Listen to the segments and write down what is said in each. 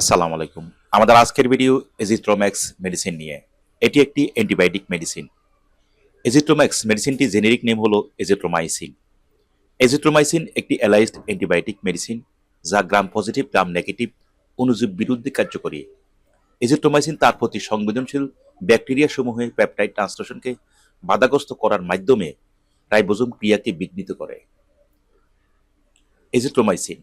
আসসালামু আলাইকুম। আমাদের আজকের ভিডিও এজিথ্রোম্যাক্স মেডিসিন নিয়ে। এটি একটি অ্যান্টিবায়োটিক মেডিসিন এজিথ্রোম্যাক্স মেডিসিনটি জেনেরিক নেম হলো এজিথ্রোমাইসিন এজিথ্রোমাইসিন একটি অ্যালাইজড অ্যান্টিবায়োটিক মেডিসিন যা গ্রাম পজিটিভ গ্রাম নেগেটিভ অণুজীব বিরুদ্ধে কার্যকরী। এজিথ্রোমাইসিন তার প্রতি সংবেদনশীল ব্যাকটেরিয়া সমূহে পেপটাইড ট্রান্সলেশনকে বাধাগ্রস্ত করার মাধ্যমে রাইবোজোম ক্রিয়াকে বিঘ্নিত করে। এজিথ্রোমাইসিন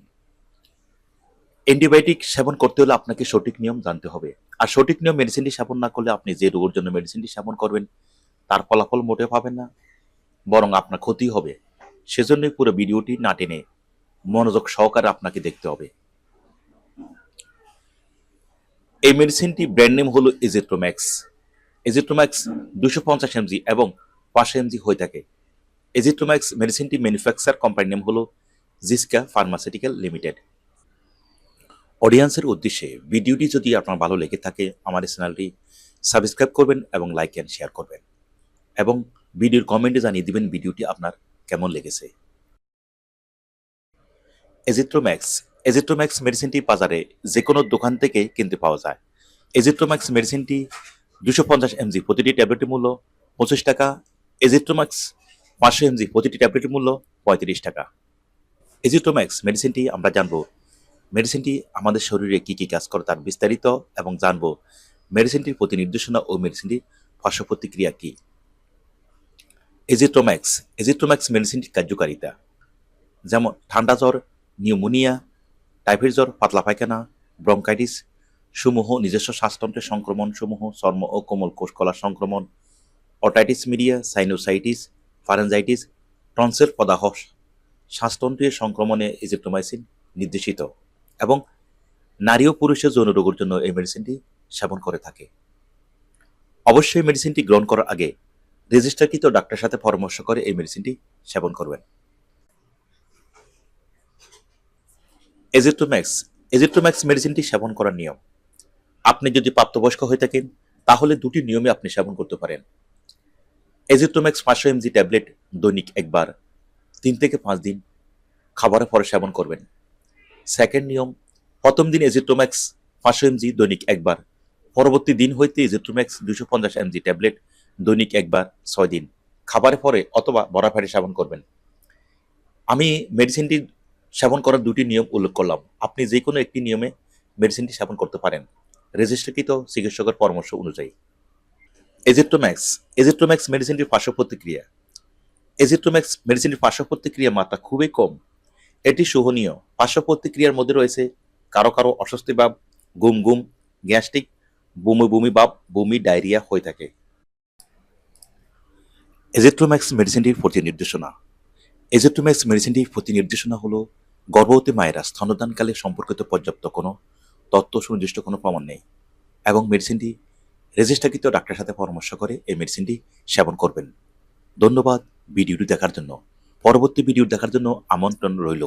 অ্যান্টিবায়োটিক সেবন করতে হলে আপনাকে সঠিক নিয়ম জানতে হবে। আর সঠিক নিয়ম মেডিসিনটি সেবন না করলে আপনি যে রোগের জন্য মেডিসিনটি সেবন করবেন, তার ফলাফল মোটে পাবেন না। বরং আপনার ক্ষতি হবে। সেজন্যই পুরো ভিডিওটি না টেনে মনোযোগ সহকারে আপনাকে দেখতে হবে। এই মেডিসিনটি ব্র্যান্ড নেম হলো এজিট্রোম্যাক্স এজিট্রোম্যাক্স দুশো পঞ্চাশ এমজি এবং পাঁচশো এমজি হয়ে থাকে। এজিট্রোম্যাক্স মেডিসিনটি ম্যানুফ্যাকচার কোম্পানির নেম হলো জিসকা ফার্মাসিউটিক্যাল লিমিটেড অডিয়েন্সের উদ্দেশ্যে ভিডিওটি যদি আপনার ভালো লেগে থাকে, আমার চ্যানেলটি সাবস্ক্রাইব করবেন এবং লাইক অ্যান্ড শেয়ার করবেন। এবং ভিডিওর কমেন্টে জানিয়ে দিবেন ভিডিওটি আপনার কেমন লেগেছে। এজিথ্রোম্যাক্স এজিথ্রোম্যাক্স মেডিসিনটি বাজারে যে কোনো দোকান থেকে কিনতে পাওয়া যায়। এজিথ্রোম্যাক্স মেডিসিনটি দুশো পঞ্চাশ এমজি প্রতিটি ট্যাবলেটের মূল্য পঁচিশ টাকা। এজিথ্রোম্যাক্স পাঁচশো এমজি প্রতিটি ট্যাবলেটের মূল্য পঁয়ত্রিশ টাকা। এজিথ্রোম্যাক্স মেডিসিনটি আমরা জানব মেডিসিনটি আমাদের শরীরে কি কি কাজ করে তার বিস্তারিত এবং জানব। মেডিসিনটির প্রতি নির্দেশনা ও মেডিসিনটির পার্শ্ব প্রতিক্রিয়া কি? এজিট্রোম্যাক্স এজিট্রোম্যাক্স মেডিসিনটির কার্যকারিতা। যেমন, ঠান্ডা জ্বর, নিউমোনিয়া, টাইফয়েড জ্বর, পাতলা পায়খানা, ব্রঙ্কাইটিস, সমূহ, নিজস্ব শ্বাসতন্ত্রের সংক্রমণ, সমূহ, চর্ম ও কোমল কোষকলার সংক্রমণ otitis media, sinusitis, pharyngitis, tonsil পদাহ শ্বাসতন্ত্রের সংক্রমণে এজিপ্টোমাইসিন নির্দেশিত। এবং নারী ও পুরুষের যৌন রোগের জন্য এই মেডিসিনটি সেবন করে থাকে। অবশ্যই মেডিসিনটি গ্রহণ করার আগে রেজিস্টারকৃত ডাক্তারের সাথে পরামর্শ করে এই মেডিসিনটি সেবন করবেন। এজিপ্টোম্যাক্স এজিপ্টোম্যাক্স মেডিসিনটি সেবন করার নিয়ম। আপনি যদি প্রাপ্তবয়স্ক হয়ে থাকেন, তাহলে দুটি নিয়মে আপনি সেবন করতে পারেন। এজিপ্টোম্যাক্স পাঁচশো এমজি ট্যাবলেট দৈনিক একবার, তিন থেকে পাঁচ দিন খাবারের পরে সেবন করবেন। সেকেন্ড নিয়ম, প্রথম দিন এজিট্রোম্যাক্স পাঁচশো এমজি দৈনিক একবার। পরবর্তী দিন হইতে এজিট্রোম্যাক্স দুশো পঞ্চাশ এমজি ট্যাবলেট দৈনিক একবার, ছয় দিন। খাবারের পরে অথবা বড়া বরাফারে সেবন করবেন। আমি মেডিসিনটি সেবন করার দুটি নিয়ম উল্লেখ করলাম। আপনি যে কোনো একটি নিয়মে মেডিসিনটি সেবন করতে পারেন। রেজিস্ট্রিকৃত চিকিৎসকের পরামর্শ অনুযায়ী। এজিট্রোম্যাক্স এজিট্রোম্যাক্স মেডিসিনটির পার্শ্ব প্রতিক্রিয়া। এজিট্রোম্যাক্স মেডিসিনটির পার্শ্ব প্রতিক্রিয়া মাত্রা খুবই কম। এটি সহনীয় পার্শ্ব প্রতিক্রিয়ার মধ্যে রয়েছে কারও কারও অস্বস্তি ভাব, গুম গুম, গ্যাস্ট্রিক, বমি বমি ভাব, বমি, ডায়রিয়া হয়ে থাকে। এজেট্রোম্যাক্স মেডিসিনটির প্রতি নির্দেশনা। এজেট্রোম্যাক্স মেডিসিনটির প্রতি নির্দেশনা হলো, গর্ভবতী মায়েরা স্তনদানকালে সম্পর্কিত পর্যাপ্ত কোনো তথ্য সুনির্দিষ্ট কোনো প্রমাণ নেই এবং মেডিসিনটি রেজিস্ট্রাকৃত ডাক্তারের সাথে পরামর্শ করে এই মেডিসিনটি সেবন করবেন। ধন্যবাদ ভিডিওটি দেখার জন্য। পরবর্তী ভিডিও দেখার জন্য আমন্ত্রণ রইল।